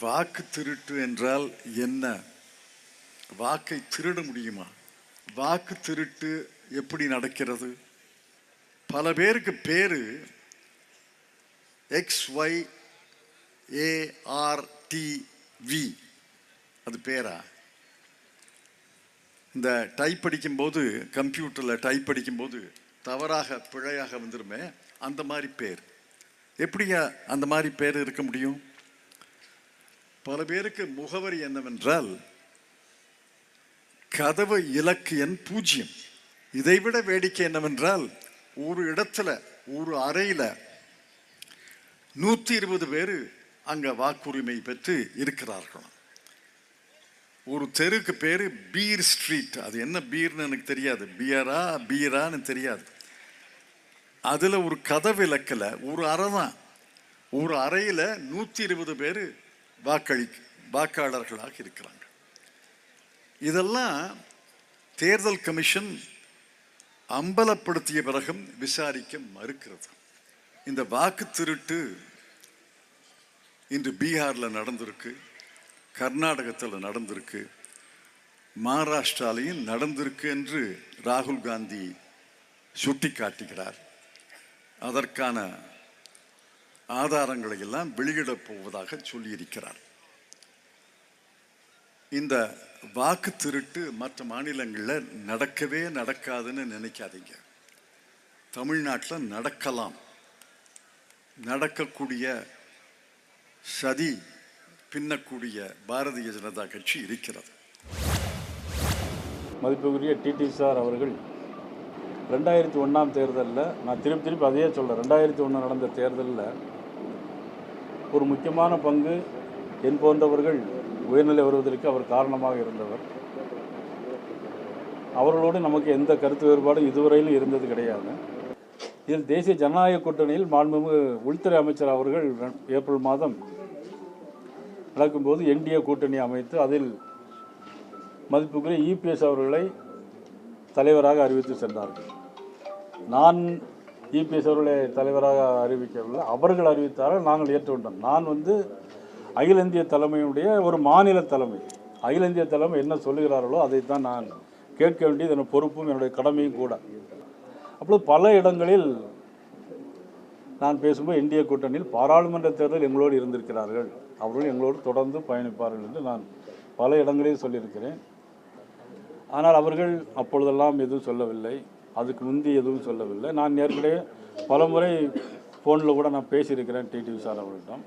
வாக்கு திருட்டு என்றால் என்ன? வாக்கை திருட முடியுமா? வாக்கு திருட்டு எப்படி நடக்கிறது? பல பேருக்கு பேர் எக்ஸ் ஒய் ஏஆர்டிவி அது பேரா? இந்த டைப் அடிக்கும்போது கம்ப்யூட்டரில் டைப் அடிக்கும்போது தவறாக பிழையாக வந்துருமே அந்த மாதிரி பேர். எப்படியா அந்த மாதிரி பேர் இருக்க முடியும்? பல பேருக்கு முகவரி என்னவென்றால் கதவு இலக்கு எண் பூஜ்ஜியம். இதைவிட வேடிக்கை என்னவென்றால் ஒரு இடத்துல ஒரு அறையில் நூற்றி இருபது பேர் அங்கே வாக்குரிமை பெற்று இருக்கிறார்களாம் ஒரு தெருக்கு பேர் பீர் ஸ்ட்ரீட். அது என்ன பீர்னு எனக்கு தெரியாது. பியரா பீரான்னு தெரியாது. அதில் ஒரு கதவு இலக்கில் ஒரு அறை தான். ஒரு அறையில் நூற்றி இருபது பேர் வாக்களி வாக்காளர்களாக இருக்கிறாங்க. இதெல்லாம் தேர்தல் கமிஷன் அம்பலப்படுத்திய பிறகும் விசாரிக்க மறுக்கிறது. இந்த வாக்கு திருட்டு இன்று பீகாரில் நடந்திருக்கு கர்நாடகத்தில் நடந்திருக்கு மகாராஷ்டிராலையும் நடந்திருக்கு என்று ராகுல் காந்தி சுட்டி காட்டுகிறார் அதற்கான ஆதாரங்களை எல்லாம் வெளியிடப் போவதாக சொல்லியிருக்கிறார். இந்த வாக்கு திருட்டு மற்ற மாநிலங்களில் நடக்கவே நடக்காதுன்னு நினைக்காதீங்க. தமிழ்நாட்டில் நடக்கலாம். நடக்கக்கூடிய சதி பின்னக்கூடிய பாரதிய ஜனதா கட்சி இருக்கிறது. மதிப்புக்குரிய டிடி சார் அவர்கள் ரெண்டாயிரத்தி ஒன்றாம் தேர்தலில் நான் திருப்பி திருப்பி அதையே சொல்கிறேன் ரெண்டாயிரத்தி ஒன்று நடந்த தேர்தலில் ஒரு முக்கியமான பங்கு என் போன்றவர்கள் உயர்நிலை வருவதற்கு அவர் காரணமாக இருந்தவர். அவர்களோடு நமக்கு எந்த கருத்து வேறுபாடும் இதுவரையிலும் இருந்தது கிடையாது. இதில் தேசிய ஜனநாயக கூட்டணியில் மாண்புமிகு உள்துறை அமைச்சர் அவர்கள் ஏப்ரல் மாதம் நடக்கும்போது என்டிஏ கூட்டணி அமைத்து அதில் மதிப்புக்குரிய இபிஎஸ் அவர்களை தலைவராக அறிவித்து சென்றார்கள். நான் இபிஎஸ் அவர்களை தலைவராக அறிவிக்கவில்லை. அவர்கள் அறிவித்தார்கள் நாங்கள் ஏற்றுக்கொண்டோம். நான் வந்து அகில இந்திய தலைமையுடைய ஒரு மாநில தலைமை. அகில இந்திய தலைமை என்ன சொல்லுகிறார்களோ அதைத்தான் நான் கேட்க வேண்டியது என் பொறுப்பும் என்னுடைய கடமையும் கூட. அப்பொழுது பல இடங்களில் நான் பேசும்போது இந்திய கூட்டணியில் பாராளுமன்ற தேர்தல் எங்களோடு இருந்திருக்கிறார்கள். அவர்கள் எங்களோடு தொடர்ந்து பயணிப்பார்கள் என்று நான் பல இடங்களில் சொல்லியிருக்கிறேன். ஆனால் அவர்கள் அப்பொழுதெல்லாம் எதுவும் சொல்லவில்லை. அதுக்கு முந்தி எதுவும் சொல்லவில்லை. நான் ஏற்கனவே பலமுறை ஃபோனில் கூட நான் பேசியிருக்கிறேன் டிடிவி சார் அவர்களிடம்.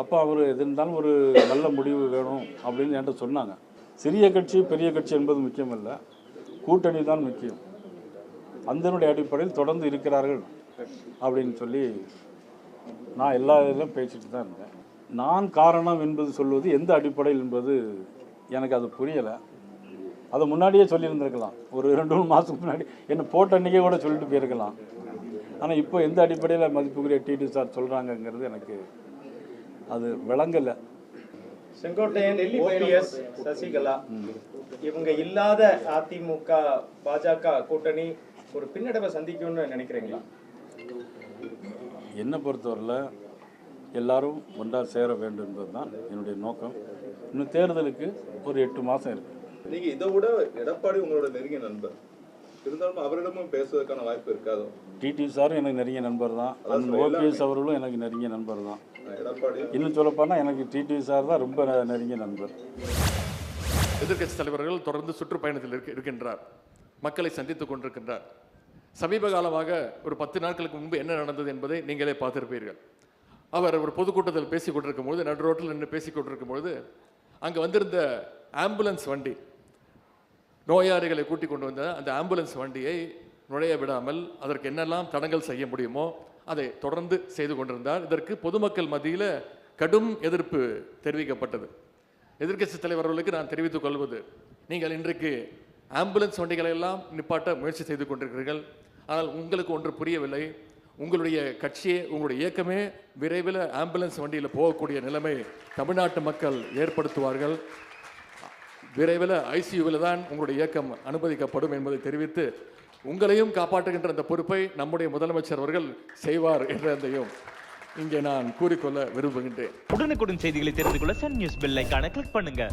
அப்போ அவர் எது இருந்தாலும் ஒரு நல்ல முடிவு வேணும் அப்படின்னு என்கிட்ட சொன்னாங்க. சிறிய கட்சி பெரிய கட்சி என்பது முக்கியமில்லை. கூட்டணி தான் முக்கியம். அந்தனுடைய அடிப்படையில் தொடர்ந்து இருக்கிறார்கள் அப்படின்னு சொல்லி நான் எல்லா இதிலும் பேசிட்டு தான் இருந்தேன். நான் காரணம் என்பது சொல்வது எந்த அடிப்படையில் என்பது எனக்கு அது புரியலை. அதை முன்னாடியே சொல்லியிருந்திருக்கலாம். ஒரு ரெண்டு மூணு மாதத்துக்கு முன்னாடி. என்ன போட்ட அன்றைக்கே கூட சொல்லிட்டு போயிருக்கலாம். ஆனால் இப்போ எந்த அடிப்படையில் மதிப்புக்குரிய டிடி சார் சொல்கிறாங்கங்கிறது எனக்கு அது விளங்கலை. செங்கோட்டையன் ஓபிஎஸ் சசிகலா இவங்க இல்லாத அதிமுக பாஜக கூட்டணி ஒரு பின்னடைவை சந்திக்கும்னு நினைக்கிறீங்களா? என்னை பொறுத்தவரையில் எல்லாரும் ஒன்றாக சேர வேண்டும் என்பது தான் என்னுடைய நோக்கம். இன்னும் தேர்தலுக்கு ஒரு எட்டு மாதம் இருக்குது நீங்க இதை விட எடப்பாடி உங்களோட நெருங்கிய நண்பர். இருந்தாலும் அவரிடமும் பேசுவதற்கான வாய்ப்பு இருக்காதோ? டிடி சாரும் எனக்கு நெருங்கிய நண்பர் தான். ஓபிஎஸ் அவர்களும் எனக்கு நெருங்கிய நண்பர் தான். எடப்பாடி. இன்னும் சொல்லப்போனால் எனக்கு டிடி சார் தான் ரொம்ப நெருங்கிய நண்பர். எதிர்க்கட்சி தலைவர்கள் தொடர்ந்து சுற்றுப்பயணத்தில் இருக்க இருக்கின்றார். மக்களை சந்தித்துக் கொண்டிருக்கின்றார். சமீப காலமாக ஒரு பத்து நாட்களுக்கு முன்பு என்ன நடந்தது என்பதை நீங்களே பார்த்திருப்பீர்கள். அவர் ஒரு பொதுக்கூட்டத்தில் பேசிக் கொண்டிருக்கும் பொழுது நடு ரோட்டில் நின்று பேசிக் கொண்டிருக்கும் பொழுது அங்கே வந்திருந்த ஆம்புலன்ஸ் வண்டி நோயாளிகளை கூட்டிக் கொண்டு வந்த அந்த ஆம்புலன்ஸ் வண்டியை நுழைய விடாமல் அதற்கு என்னெல்லாம் தடங்கள் செய்ய முடியுமோ அதை தொடர்ந்து செய்து கொண்டிருந்தார். இதற்கு பொதுமக்கள் மத்தியில் கடும் எதிர்ப்பு தெரிவிக்கப்பட்டது. எதிர்க்கட்சி தலைவர்களுக்கு நான் தெரிவித்துக் கொள்வது நீங்கள் இன்றைக்கு ஆம்புலன்ஸ் வண்டிகளை எல்லாம் நிப்பாட்ட முயற்சி செய்து கொண்டிருக்கிறீர்கள். ஆனால் உங்களுக்கு ஒன்று புரியவில்லை. உங்களுடைய கட்சியே உங்களுடைய இயக்கமே விரைவில் ஆம்புலன்ஸ் வண்டியில் போகக்கூடிய நிலைமை தமிழ்நாட்டு மக்கள் ஏற்படுத்துவார்கள். விரைவில் ஐசியூவில் தான் உங்களுடைய இயக்கம் அனுமதிக்கப்படும் என்பதை தெரிவித்து உங்களையும் காப்பாற்றுகின்ற அந்த பொறுப்பை நம்முடைய முதலமைச்சர் அவர்கள் செய்வார் என்றதையும் இங்கே நான் கூறிக்கொள்ள விரும்புகின்றேன். உடனுக்குடன் செய்திகளை தெரிந்து கொள்ள சன் நியூஸ் பெல் ஐகானை கிளிக் பண்ணுங்க.